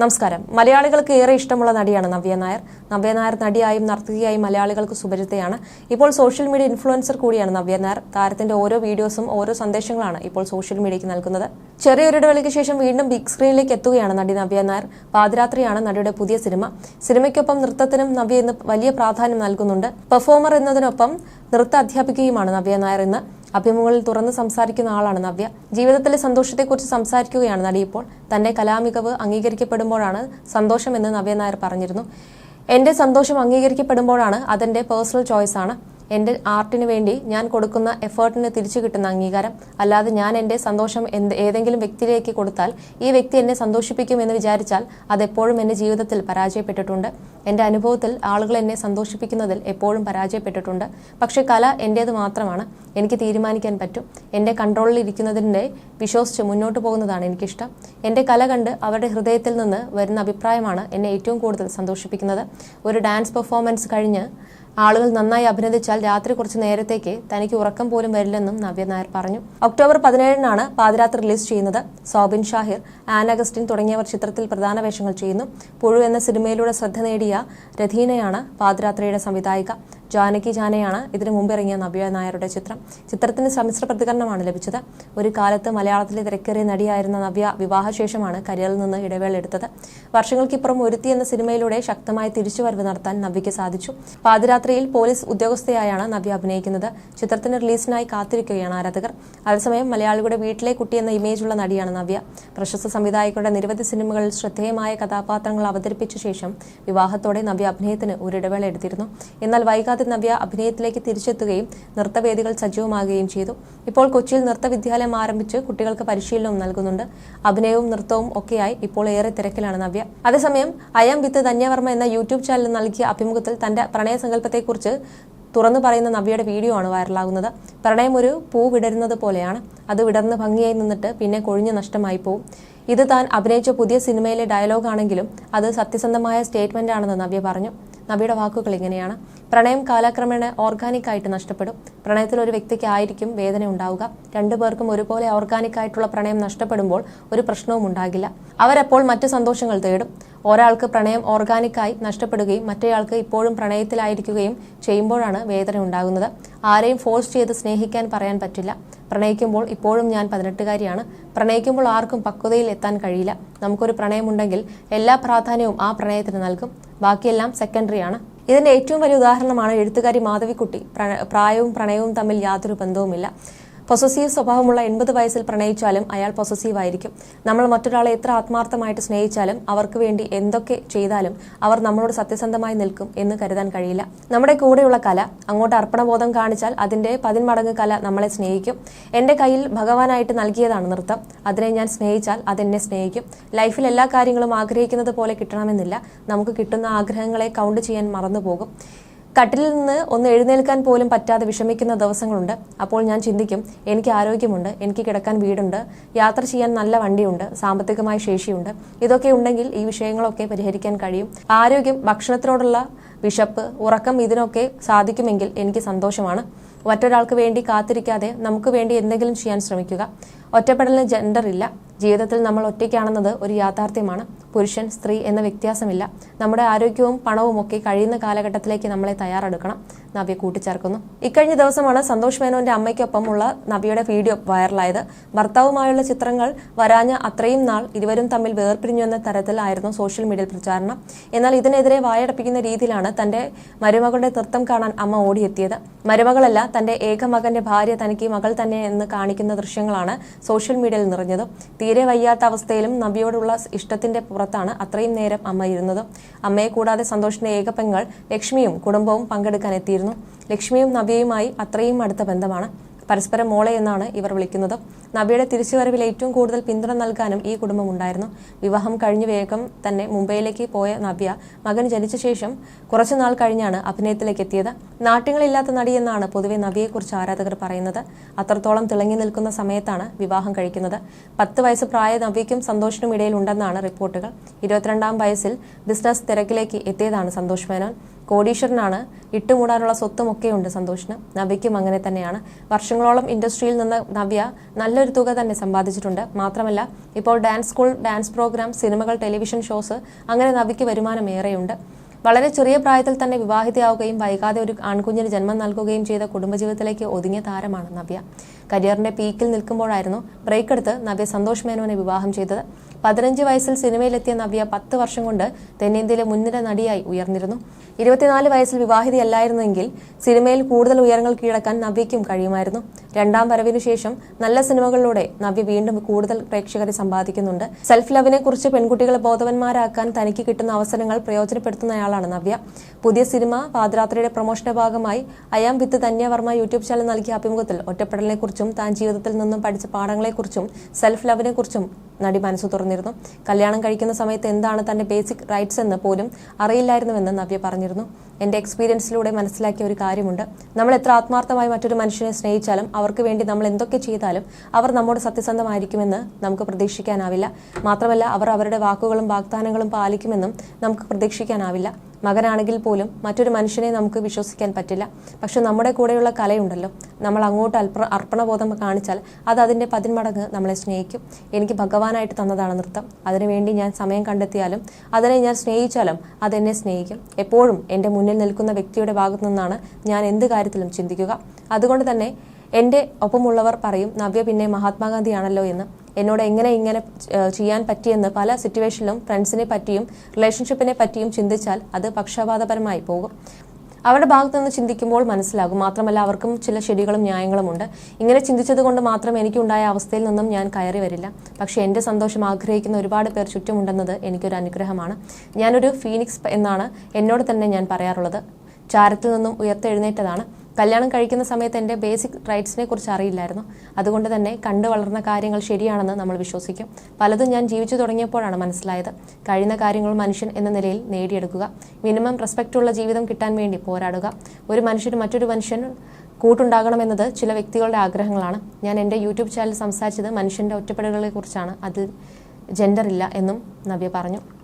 നമസ്കാരം. മലയാളികൾക്ക് ഏറെ ഇഷ്ടമുള്ള നടിയാണ് നവ്യ നായർ. നവ്യ നായർ നടിയായും നർത്തകിയായും മലയാളികൾക്ക് സുപരിചിതയാണ്. ഇപ്പോൾ സോഷ്യൽ മീഡിയ ഇൻഫ്ലുവൻസർ കൂടിയാണ് നവ്യ നായർ. താരത്തിന്റെ ഓരോ വീഡിയോസും ഓരോ സന്ദേശങ്ങളാണ് ഇപ്പോൾ സോഷ്യൽ മീഡിയയ്ക്ക് നൽകുന്നത്. ചെറിയൊരു ഇടവേളയ്ക്ക് ശേഷം വീണ്ടും ബിഗ് സ്ക്രീനിലേക്ക് എത്തുകയാണ് നടി നവ്യ നായർ. പാതിരാത്രിയാണ് നടിയുടെ പുതിയ സിനിമ. സിനിമയ്ക്കൊപ്പം നൃത്തത്തിനും നവ്യ ഇന്ന് വലിയ പ്രാധാന്യം നൽകുന്നുണ്ട്. പെർഫോമർ എന്നതിനൊപ്പം നൃത്ത അധ്യാപികയുമാണ് നവ്യ നായർ ഇന്ന്. അഭിമുഖങ്ങളിൽ തുറന്ന് സംസാരിക്കുന്ന ആളാണ് നവ്യ. ജീവിതത്തിലെ സന്തോഷത്തെക്കുറിച്ച് സംസാരിക്കുകയാണ് നടി ഇപ്പോൾ. തന്റെ കലാമികവ് അംഗീകരിക്കപ്പെടുമ്പോഴാണ് സന്തോഷമെന്ന് നവ്യ നായർ പറഞ്ഞിരുന്നു. എന്റെ സന്തോഷം അംഗീകരിക്കപ്പെടുമ്പോഴാണ് അതെന്റെ പേഴ്സണൽ ചോയ്സ് എന്റെ ആർട്ടിന് വേണ്ടി ഞാൻ കൊടുക്കുന്ന എഫേർട്ടിന് തിരിച്ചു കിട്ടുന്ന അംഗീകാരം. അല്ലാതെ ഞാൻ എന്റെ സന്തോഷം എന്ത് ഏതെങ്കിലും വ്യക്തിയിലേക്ക് കൊടുത്താൽ ഈ വ്യക്തി എന്നെ സന്തോഷിപ്പിക്കുമെന്ന് വിചാരിച്ചാൽ അതെപ്പോഴും എന്റെ ജീവിതത്തിൽ പരാജയപ്പെട്ടിട്ടുണ്ട്. എന്റെ അനുഭവത്തിൽ ആളുകൾ എന്നെ സന്തോഷിപ്പിക്കുന്നതിൽ എപ്പോഴും പരാജയപ്പെട്ടിട്ടുണ്ട്. പക്ഷേ കല എന്റേത് മാത്രമാണ്. എനിക്ക് തീരുമാനിക്കാൻ പറ്റും. എന്റെ കൺട്രോളിൽ ഇരിക്കുന്നതിന്റെ വിശ്വസിച്ച് മുന്നോട്ട് പോകുന്നതാണ് എനിക്കിഷ്ടം. എന്റെ കല കണ്ട് അവരുടെ ഹൃദയത്തിൽ നിന്ന് വരുന്ന അഭിപ്രായമാണ് എന്നെ ഏറ്റവും കൂടുതൽ സന്തോഷിപ്പിക്കുന്നത്. ഒരു ഡാൻസ് പെർഫോമൻസ് കഴിഞ്ഞ് ആളുകൾ നന്നായി അഭിനന്ദിച്ചാൽ രാത്രി കുറച്ച് നേരത്തേക്ക് തനിക്ക് ഉറക്കം പോലും വരില്ലെന്നും നവ്യ നായർ പറഞ്ഞു. ഒക്ടോബർ പതിനേഴിനാണ് പാതിരാത്രി റിലീസ് ചെയ്യുന്നത്. സോബിൻ ഷാഹിർ ആനഗസ്റ്റിൻ തുടങ്ങിയവർ ചിത്രത്തിൽ പ്രധാന വേഷങ്ങൾ ചെയ്യുന്നു. പുഴു എന്ന സിനിമയിലൂടെ ശ്രദ്ധ നേടിയ രഥീനയാണ് പാതിരാത്രിയുടെ സംവിധായിക. ജാനകി ജാനയാണ്. ഇതിനു മുമ്പ് ഇറങ്ങിയ നവ്യ നായരുടെ ചിത്രം. ചിത്രത്തിന് സമ്മിശ്ര പ്രതികരണമാണ് ലഭിച്ചത്. ഒരു കാലത്ത് മലയാളത്തിലെ തിരക്കേറിയ നടിയായിരുന്ന നവ്യ വിവാഹശേഷമാണ് കരിയറിൽ നിന്ന് ഇടവേള എടുത്തത്. വർഷങ്ങൾക്കിപ്പുറം ഒരുത്തി എന്ന സിനിമയിലൂടെ ശക്തമായ തിരിച്ചുവരവ് നടത്താൻ നവ്യയ്ക്ക് സാധിച്ചു. പാതിരാത്രിയിൽ പോലീസ് ഉദ്യോഗസ്ഥയായാണ് നവ്യ അഭിനയിക്കുന്നത്. ചിത്രത്തിന്റെ റിലീസിനായി കാത്തിരിക്കുകയാണ് ആരാധകർ. അതേസമയം മലയാളികളുടെ വീട്ടിലെ കുട്ടി എന്ന ഇമേജുള്ള നടിയാണ് നവ്യ. പ്രശസ്ത സംവിധായകരുടെ നിരവധി സിനിമകളിൽ ശ്രദ്ധേയമായ കഥാപാത്രങ്ങൾ അവതരിപ്പിച്ച ശേഷം വിവാഹത്തോടെ നവ്യ അഭിനയത്തിന് ഒരു ഇടവേള എടുത്തിരുന്നു. എന്നാൽ വൈകാതെ നവ്യ അഭിനയത്തിലേക്ക് തിരിച്ചെത്തുകയും നൃത്തവേദികൾ സജീവമാകുകയും ചെയ്തു. ഇപ്പോൾ കൊച്ചിയിൽ നൃത്തവിദ്യാലയം ആരംഭിച്ച് കുട്ടികൾക്ക് പരിശീലനവും നൽകുന്നുണ്ട്. അഭിനയവും നൃത്തവും ഒക്കെയായി ഇപ്പോൾ ഏറെ തിരക്കിലാണ് നവ്യ. അതേസമയം അയം വിത്ത് ധന്യവർമ്മ എന്ന യൂട്യൂബ് ചാനലിൽ നൽകിയ അഭിമുഖത്തിൽ തന്റെ പ്രണയസങ്കല്പത്തെക്കുറിച്ച് തുറന്നു പറയുന്ന നവ്യയുടെ വീഡിയോ ആണ് വൈറലാകുന്നത്. പ്രണയം ഒരു പൂ വിടരുന്നത് പോലെയാണ്. അത് വിടർന്ന് ഭംഗിയായി നിന്നിട്ട് പിന്നെ കൊഴിഞ്ഞ് നഷ്ടമായി പോവും. ഇത് താൻ അഭിനയിച്ച പുതിയ സിനിമയിലെ ഡയലോഗാണെങ്കിലും അത് സത്യസന്ധമായ സ്റ്റേറ്റ്മെന്റ് ആണെന്ന് നവ്യ പറഞ്ഞു. നവ്യയുടെ വാക്കുകൾ ഇങ്ങനെയാണ്. പ്രണയം കാലക്രമേണ ഓർഗാനിക് ആയിട്ട് നഷ്ടപ്പെടും. പ്രണയത്തിൽ ഒരു വ്യക്തിക്ക് ആയിരിക്കും വേദന ഉണ്ടാവുക. രണ്ടു പേർക്കും ഒരുപോലെ ഓർഗാനിക് ആയിട്ടുള്ള പ്രണയം നഷ്ടപ്പെടുമ്പോൾ ഒരു പ്രശ്നവും ഉണ്ടാകില്ല. അവരപ്പോൾ മറ്റു സന്തോഷങ്ങൾ തേടും. ഒരാൾക്ക് പ്രണയം ഓർഗാനിക്കായി നഷ്ടപ്പെടുകയും മറ്റേയാൾക്ക് ഇപ്പോഴും പ്രണയത്തിലായിരിക്കുകയും ചെയ്യുമ്പോഴാണ് വേദന ഉണ്ടാകുന്നത്. ആരെയും ഫോഴ്സ് ചെയ്ത് സ്നേഹിക്കാൻ പറയാൻ പറ്റില്ല. പ്രണയിക്കുമ്പോൾ ഇപ്പോഴും ഞാൻ പതിനെട്ടുകാരിയാണ്. പ്രണയിക്കുമ്പോൾ ആർക്കും പക്വതയിൽ എത്താൻ കഴിയില്ല. നമുക്കൊരു പ്രണയമുണ്ടെങ്കിൽ എല്ലാ പ്രാധാന്യവും ആ പ്രണയത്തിന് നൽകും. ബാക്കിയെല്ലാം സെക്കൻഡറിയാണ് ഇതിന്റെ ഏറ്റവും വലിയ ഉദാഹരണമാണ് എഴുത്തുകാരി മാധവിക്കുട്ടി. പ്രായവും പ്രണയവും തമ്മിൽ യാതൊരു ബന്ധവുമില്ല. പൊസസീവ് സ്വഭാവമുള്ള എൺപത് വയസ്സിൽ പ്രണയിച്ചാലും അയാൾ പൊസസീവ് ആയിരിക്കും. നമ്മൾ മറ്റൊരാളെ എത്ര ആത്മാർത്ഥമായിട്ട് സ്നേഹിച്ചാലും അവർക്ക് വേണ്ടി എന്തൊക്കെ ചെയ്താലും അവർ നമ്മളോട് സത്യസന്ധമായി നിൽക്കും എന്ന് കരുതാൻ കഴിയില്ല. നമ്മുടെ കൂടെയുള്ള കല അങ്ങോട്ട് അർപ്പണബോധം കാണിച്ചാൽ അതിന്റെ പതിന്മടങ്ങ് കല നമ്മളെ സ്നേഹിക്കും. എന്റെ കയ്യിൽ ഭഗവാനായിട്ട് നൽകിയതാണ് നൃത്തം. അതിനെ ഞാൻ സ്നേഹിച്ചാൽ അതെന്നെ സ്നേഹിക്കും. ലൈഫിൽ എല്ലാ കാര്യങ്ങളും ആഗ്രഹിക്കുന്നത് പോലെ കിട്ടണമെന്നില്ല. നമുക്ക് കിട്ടുന്ന ആഗ്രഹങ്ങളെ കൗണ്ട് ചെയ്യാൻ മറന്നുപോകും. കട്ടിലിൽ നിന്ന് ഒന്ന് എഴുന്നേൽക്കാൻ പോലും പറ്റാതെ വിഷമിക്കുന്ന ദിവസങ്ങളുണ്ട്. അപ്പോൾ ഞാൻ ചിന്തിക്കും എനിക്ക് ആരോഗ്യമുണ്ട് എനിക്ക് കിടക്കാൻ വീടുണ്ട് യാത്ര ചെയ്യാൻ നല്ല വണ്ടിയുണ്ട് സാമ്പത്തികമായ ശേഷിയുണ്ട്. ഇതൊക്കെ ഉണ്ടെങ്കിൽ ഈ വിഷയങ്ങളൊക്കെ പരിഹരിക്കാൻ കഴിയും. ആരോഗ്യം ഭക്ഷണത്തിനോടുള്ള വിശപ്പ് ഉറക്കം ഇതിനൊക്കെ സാധിക്കുമെങ്കിൽ എനിക്ക് സന്തോഷമാണ്. മറ്റൊരാൾക്ക് വേണ്ടി കാത്തിരിക്കാതെ നമുക്ക് വേണ്ടി എന്തെങ്കിലും ചെയ്യാൻ ശ്രമിക്കുക. ഒറ്റപ്പെടലിന് ജെൻഡർ ഇല്ല. ജീവിതത്തിൽ നമ്മൾ ഒറ്റയ്ക്കാണെന്നത് ഒരു യാഥാർത്ഥ്യമാണ്. പുരുഷൻ സ്ത്രീ എന്ന വ്യത്യാസമില്ല. നമ്മുടെ ആരോഗ്യവും പണവും ഒക്കെ കഴിയുന്ന കാലഘട്ടത്തിലേക്ക് നമ്മളെ തയ്യാറെടുക്കണം. നവ്യ കൂട്ടിച്ചേർക്കുന്നു. ഇക്കഴിഞ്ഞ ദിവസമാണ് സന്തോഷ് മേനോന്റെ അമ്മയ്ക്കൊപ്പമുള്ള നവ്യയുടെ വീഡിയോ വൈറലായത്. ഭർത്താവുമായുള്ള ചിത്രങ്ങൾ വരാഞ്ഞ അത്രയും നാൾ ഇരുവരും തമ്മിൽ വേർപിരിഞ്ഞു എന്ന തരത്തിലായിരുന്നു സോഷ്യൽ മീഡിയയിൽ പ്രചാരണം. എന്നാൽ ഇതിനെതിരെ വായടപ്പിക്കുന്ന രീതിയിലാണ് തന്റെ മരുമകളുടെ നൃത്തം കാണാൻ അമ്മ ഓടിയെത്തിയത്. മരുമകളല്ല തന്റെ ഏക മകന്റെ ഭാര്യ തനിക്ക് മകൾ തന്നെ എന്ന് കാണിക്കുന്ന ദൃശ്യങ്ങളാണ് സോഷ്യൽ മീഡിയയിൽ നിറഞ്ഞത്. തീരെ വയ്യാത്ത അവസ്ഥയിലും നബിയോടുള്ള ഇഷ്ടത്തിന്റെ പുറത്താണ് അത്രയും നേരം അമ്മ ഇരുന്നത്. അമ്മയെ കൂടാതെ സന്തോഷിന്റെ ഏക പെങ്ങൾ ലക്ഷ്മിയും കുടുംബവും പങ്കെടുക്കാൻ എത്തിയിരുന്നു. ലക്ഷ്മിയും നബിയുമായി അത്രയും അടുത്ത ബന്ധമാണ്. പരസ്പരം മോളെ എന്നാണ് ഇവർ വിളിക്കുന്നത്. നബിയുടെ തിരിച്ചുവരവിൽ ഏറ്റവും കൂടുതൽ പിന്തുണ നൽകാനും ഈ കുടുംബം ഉണ്ടായിരുന്നു വിവാഹം കഴിഞ്ഞ് വേഗം തന്നെ മുംബൈയിലേക്ക് പോയ നബിയ മകൻ ജനിച്ച ശേഷം കുറച്ചുനാൾ കഴിഞ്ഞാണ് അഭിനയത്തിലേക്ക് എത്തിയത്. നാട്യങ്ങളില്ലാത്ത നടി എന്നാണ് പൊതുവെ നബിയെക്കുറിച്ച് ആരാധകർ പറയുന്നത്. അത്രത്തോളം തിളങ്ങി നിൽക്കുന്ന സമയത്താണ് വിവാഹം കഴിക്കുന്നത്. പത്ത് വയസ്സ് പ്രായ നബിക്കും സന്തോഷിനും ഇടയിൽ ഉണ്ടെന്നാണ് റിപ്പോർട്ടുകൾ. ഇരുപത്തിരണ്ടാം വയസ്സിൽ ബിസിനസ് തിരക്കിലേക്ക് എത്തിയതാണ് സന്തോഷ് മേനോൻ. കോടീശ്വരനാണ്. ഇട്ടുമൂടാനുള്ള സ്വത്തുമൊക്കെയുണ്ട് സന്തോഷിന്. നവ്യയ്ക്കും അങ്ങനെ തന്നെയാണ്. വർഷങ്ങളോളം ഇൻഡസ്ട്രിയിൽ നിന്ന് നവ്യ നല്ലൊരു തുക തന്നെ സമ്പാദിച്ചിട്ടുണ്ട്. മാത്രമല്ല ഇപ്പോൾ ഡാൻസ് സ്കൂൾ ഡാൻസ് പ്രോഗ്രാം സിനിമകൾ ടെലിവിഷൻ ഷോസ് അങ്ങനെ നവ്യയ്ക്ക് വരുമാനം ഏറെയുണ്ട്. വളരെ ചെറിയ പ്രായത്തിൽ തന്നെ വിവാഹിതയാവുകയും വൈകാതെ ഒരു ആൺകുഞ്ഞിന് ജന്മം നൽകുകയും ചെയ്ത കുടുംബജീവിതത്തിലേക്ക് ഒതുങ്ങിയ താരമാണ് നവ്യ. കരിയറിന്റെ പീക്കിൽ നിൽക്കുമ്പോഴായിരുന്നു ബ്രേക്ക് എടുത്ത് നവ്യ സന്തോഷ് മേനോനെ വിവാഹം ചെയ്തത്. പതിനഞ്ച് വയസ്സിൽ സിനിമയിലെത്തിയ നവ്യ പത്ത് വർഷം കൊണ്ട് തെന്നിന്ത്യയിലെ മുൻനിര നടിയായി ഉയർന്നിരുന്നു. ഇരുപത്തിനാല് വയസ്സിൽ വിവാഹിതയല്ലായിരുന്നെങ്കിൽ സിനിമയിൽ കൂടുതൽ ഉയരങ്ങൾ കീഴടക്കാൻ നവ്യയ്ക്കും കഴിയുമായിരുന്നു. രണ്ടാം വരവിനു ശേഷം നല്ല സിനിമകളിലൂടെ നവ്യ വീണ്ടും കൂടുതൽ പ്രേക്ഷകരെ സമ്പാദിക്കുന്നുണ്ട്. സെൽഫ് ലവിനെ കുറിച്ച് പെൺകുട്ടികളെ ബോധവന്മാരാക്കാൻ തനിക്ക് കിട്ടുന്ന അവസരങ്ങൾ പ്രയോജനപ്പെടുത്തുന്നയാളാണ് നവ്യ. പുതിയ സിനിമ പാദരാത്രിയുടെ പ്രൊമോഷന്റെ ഭാഗമായി I am with Dhanya Varma YouTube channel നൽകിയ അഭിമുഖത്തിൽ ഒറ്റപ്പെടലിനെക്കുറിച്ചും താൻ ജീവിതത്തിൽ നിന്നും പഠിച്ച പാഠങ്ങളെക്കുറിച്ചും സെൽഫ് ലവിനെക്കുറിച്ചും നടി മനസ്സ് തുറന്നിരുന്നു. കല്യാണം കഴിക്കുന്ന സമയത്ത് എന്താണ് തന്റെ ബേസിക് റൈറ്റ്സ് എന്ന് പോലും അറിയില്ലായിരുന്നുവെന്ന് നവ്യ പറഞ്ഞിരുന്നു. എന്റെ എക്സ്പീരിയൻസിലൂടെ മനസ്സിലാക്കിയ ഒരു കാര്യമുണ്ട്. നമ്മൾ എത്ര ആത്മാർത്ഥമായി മറ്റൊരു മനുഷ്യനെ സ്നേഹിച്ചാലും അവർക്ക് വേണ്ടി നമ്മൾ എന്തൊക്കെ ചെയ്താലും അവർ നമ്മോട് സത്യസന്ധമായിരിക്കുമെന്ന് നമുക്ക് പ്രതീക്ഷിക്കാനാവില്ല. മാത്രമല്ല അവർ അവരുടെ വാക്കുകളും വാഗ്ദാനങ്ങളും പാലിക്കുമെന്നും നമുക്ക് പ്രതീക്ഷിക്കാനാവില്ല. മകനാണെങ്കിൽ പോലും മറ്റൊരു മനുഷ്യനെ നമുക്ക് വിശ്വസിക്കാൻ പറ്റില്ല. പക്ഷെ നമ്മുടെ കൂടെയുള്ള കലയുണ്ടല്ലോ. നമ്മൾ അങ്ങോട്ട് അൽപ്പ അർപ്പണബോധം കാണിച്ചാൽ അത് അതിന്റെ പതിന്മടങ്ങ് നമ്മളെ സ്നേഹിക്കും. എനിക്ക് ഭഗവാനായിട്ട് തന്നതാണ് നൃത്തം. അതിനുവേണ്ടി ഞാൻ സമയം കണ്ടെത്തിയാലും അതിനെ ഞാൻ സ്നേഹിച്ചാലും അതെന്നെ സ്നേഹിക്കും. എപ്പോഴും എന്റെ മുന്നിൽ നിൽക്കുന്ന വ്യക്തിയുടെ ഭാഗത്തു നിന്നാണ് ഞാൻ എന്ത് കാര്യത്തിലും ചിന്തിക്കുക. അതുകൊണ്ട് തന്നെ എന്റെ ഒപ്പമുള്ളവർ പറയും നവ്യ പിന്നെ മഹാത്മാഗാന്ധിയാണല്ലോ എന്ന്. എന്നോട് എങ്ങനെ ഇങ്ങനെ ചെയ്യാൻ പറ്റിയെന്ന് പല സിറ്റുവേഷനിലും ഫ്രണ്ട്സിനെ പറ്റിയും റിലേഷൻഷിപ്പിനെ പറ്റിയും ചിന്തിച്ചാൽ അത് പക്ഷപാതപരമായി പോകും. അവരുടെ ഭാഗത്തു നിന്ന് ചിന്തിക്കുമ്പോൾ മനസ്സിലാകും. മാത്രമല്ല അവർക്കും ചില ശരികളും ന്യായങ്ങളുമുണ്ട് ഇങ്ങനെ ചിന്തിച്ചത് കൊണ്ട് മാത്രം എനിക്കുണ്ടായ അവസ്ഥയിൽ നിന്നും ഞാൻ കയറി വരില്ല. പക്ഷേ എന്റെ സന്തോഷം ആഗ്രഹിക്കുന്ന ഒരുപാട് പേർ ചുറ്റുമുണ്ടെന്നത് എനിക്കൊരു അനുഗ്രഹമാണ്. ഞാനൊരു ഫീനിക്സ് എന്നാണ് എന്നോട് തന്നെ ഞാൻ പറയാറുള്ളത്. ചാരത്തിൽ നിന്നും ഉയർത്തെഴുന്നേറ്റതാണ്. കല്യാണം കഴിക്കുന്ന സമയത്ത് എന്റെ ബേസിക് റൈറ്റ്സിനെ കുറിച്ച് അറിയില്ലായിരുന്നു. അതുകൊണ്ട് തന്നെ കണ്ടു വളർന്ന കാര്യങ്ങൾ ശരിയാണെന്ന് നമ്മൾ വിശ്വസിക്കും. പലതും ഞാൻ ജീവിച്ചു തുടങ്ങിയപ്പോഴാണ് മനസ്സിലായത്. കഴിയുന്ന കാര്യങ്ങൾ മനുഷ്യൻ എന്ന നിലയിൽ നേടിയെടുക്കുക. മിനിമം റെസ്പെക്റ്റുള്ള ജീവിതം കിട്ടാൻ വേണ്ടി പോരാടുക. ഒരു മനുഷ്യന് മറ്റൊരു മനുഷ്യൻ കൂട്ടുണ്ടാകണമെന്നത് ചില വ്യക്തികളുടെ ആഗ്രഹങ്ങളാണ്. ഞാൻ എന്റെ യൂട്യൂബ് ചാനൽ സംസാരിച്ചത് മനുഷ്യന്റെ ഒറ്റപ്പെടലുകളെ കുറിച്ചാണ്. അത് ജെൻഡർ ഇല്ല എന്നും നവ്യ പറഞ്ഞു.